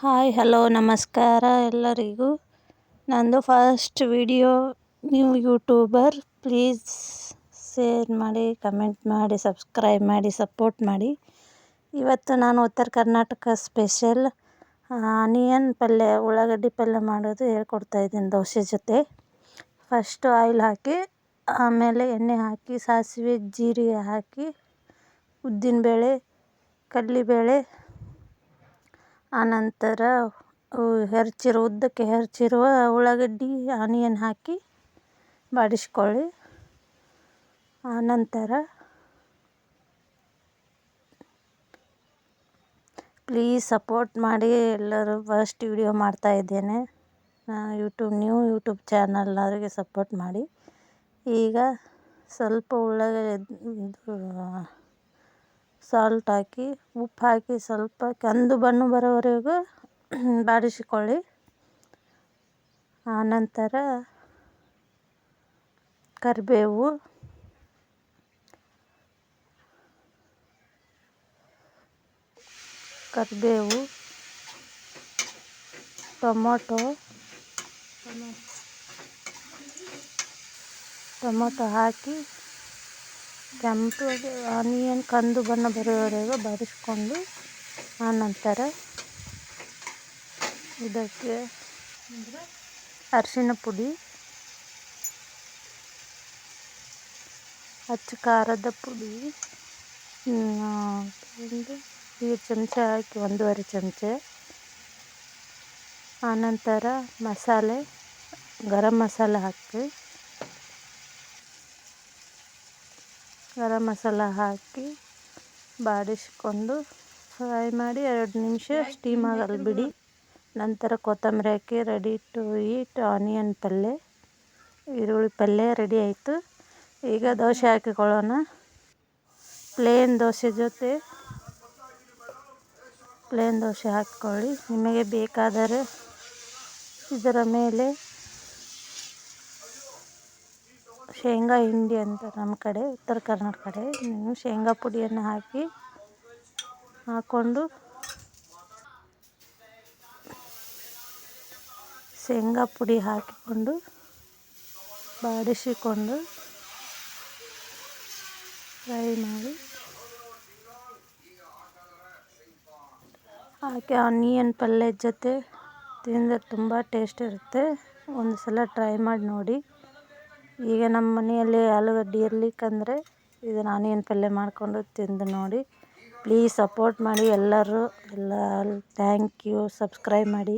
Hi hello ನಮಸ್ಕಾರ ಎಲ್ಲರಿಗೂ. ನಂದು first video new YouTuber please share ಮಾಡಿ ಕಮೆಂಟ್ ಮಾಡಿ ಸಬ್ಸ್ಕ್ರೈಬ್ ಮಾಡಿ ಸಪೋರ್ಟ್ ಮಾಡಿ. ಇವತ್ತು ನಾನು ಉತ್ತರ ಕರ್ನಾಟಕ ಸ್ಪೆಷಲ್ ಆನಿಯನ್ ಪಲ್ಯ, ಉಳ್ಳಾಗಡ್ಡಿ ಪಲ್ಯ ಮಾಡೋದು ಹೇಳ್ಕೊಡ್ತಾ ಇದ್ದೀನಿ ದೋಸೆ ಜೊತೆ. ಫಸ್ಟು ಆಯಿಲ್ ಹಾಕಿ, ಆಮೇಲೆ ಎಣ್ಣೆ ಹಾಕಿ, ಸಾಸಿವೆ, ಜೀರಿಗೆ ಹಾಕಿ, ಉದ್ದಿನಬೇಳೆ, ಕಡಲೆಬೇಳೆ ಆನಂತರ ಹೆರ್ಚಿರೋ, ಉದ್ದಕ್ಕೆ ಹೆರ್ಚಿರುವ ಉಳ್ಳಾಗಡ್ಡಿ, ಆನಿಯನ್ ಹಾಕಿ ಬಾಡಿಸ್ಕೊಳ್ಳಿ. ಆನಂತರ ಪ್ಲೀಸ್ ಸಪೋರ್ಟ್ ಮಾಡಿ. ಎಲ್ಲರೂ ಫಸ್ಟ್ ವಿಡಿಯೋ ಮಾಡ್ತಾ ಇದ್ದೇನೆ. ಯೂಟ್ಯೂಬ್ ನ್ಯೂ ಯೂಟ್ಯೂಬ್ ಚಾನಲ್ ಅವರಿಗೆ ಸಪೋರ್ಟ್ ಮಾಡಿ. ಈಗ ಸ್ವಲ್ಪ ಉಳ್ಳಾಗಡ್ಡಿ ಸಾಲ್ಟ್ ಹಾಕಿ, ಉಪ್ಪು ಹಾಕಿ ಸ್ವಲ್ಪ ಕಂದು ಬಣ್ಣ ಬರೋವರೆಗೂ ಬಾಡಿಸಿಕೊಳ್ಳಿ. ಆನಂತರ ಕರಿಬೇವು ಕರಿಬೇವು, ಟೊಮೊಟೊ ಟೊಮೊಟೊ ಹಾಕಿ ಕೆಂಪು ಆನಿಯನ್ ಕಂದು ಬಣ್ಣ ಬರುವವರೆಗೂ ಬಾಡಿಸ್ಕೊಂಡು ಆನಂತರ ಇದಕ್ಕೆ ಅರಿಶಿನ ಪುಡಿ, ಅಚ್ಚ ಖಾರದ ಪುಡಿ ಒಂದು ಈ ಚಮಚ ಹಾಕಿ ಒಂದೂವರೆ ಚಮಚ. ಆನಂತರ ಮಸಾಲೆ, ಗರಂ ಮಸಾಲೆ ಹಾಕಿ. ಗರಂ ಮಸಾಲ ಹಾಕಿ ಬಾಡಿಸ್ಕೊಂಡು ಫ್ರೈ ಮಾಡಿ ಎರಡು ನಿಮಿಷ ಸ್ಟೀಮ್ ಆಗಲು ಬಿಡಿ. ನಂತರ ಕೊತ್ತಂಬರಿ ಹಾಕಿ ರೆಡಿ ಟು ಈಟ್ ಆನಿಯನ್ ಪಲ್ಯ ಈರುಳ್ಳಿ ಪಲ್ಯ ರೆಡಿ ಆಯಿತು. ಈಗ ದೋಸೆ ಹಾಕಿಕೊಳ್ಳೋಣ. ಪ್ಲೇನ್ ದೋಸೆ ಜೊತೆ ಪ್ಲೇನ್ ದೋಸೆ ಹಾಕ್ಕೊಳ್ಳಿ. ನಿಮಗೆ ಬೇಕಾದರೆ ಇದರ ಮೇಲೆ ಶೇಂಗಾ ಹಿಂಡಿ ಅಂತ ನಮ್ಮ ಕಡೆ, ಉತ್ತರ ಕರ್ನಾಟಕ ಕಡೆ. ನೀವು ಶೇಂಗಾ ಪುಡಿಯನ್ನು ಹಾಕಿ ಹಾಕ್ಕೊಂಡು ಶೇಂಗಾ ಪುಡಿ ಹಾಕಿಕೊಂಡು ಬಾಡಿಸಿಕೊಂಡು ಫ್ರೈ ಮಾಡಿ ಹಾಕಿ ಆನಿಯನ್ ಪಲ್ಯದ ಜೊತೆ ತಿಂದರೆ ತುಂಬ ಟೇಸ್ಟ್ ಇರುತ್ತೆ. ಒಂದು ಸಲ ಟ್ರೈ ಮಾಡಿ ನೋಡಿ. ಈಗ ನಮ್ಮ ಮನೆಯಲ್ಲಿ ಆಲೂಗಡ್ಡೆ ಇರಲಿಕ್ಕಂದ್ರೆ ಇದನ್ನು ಆನಿಯನ್ ಪಲ್ಯ ಮಾಡಿಕೊಂಡು ತಿಂದು ನೋಡಿ. ಪ್ಲೀಸ್ ಸಪೋರ್ಟ್ ಮಾಡಿ ಎಲ್ಲರೂ. ಎಲ್ಲ ಥ್ಯಾಂಕ್ ಯು ಸಬ್ಸ್ಕ್ರೈಬ್ ಮಾಡಿ.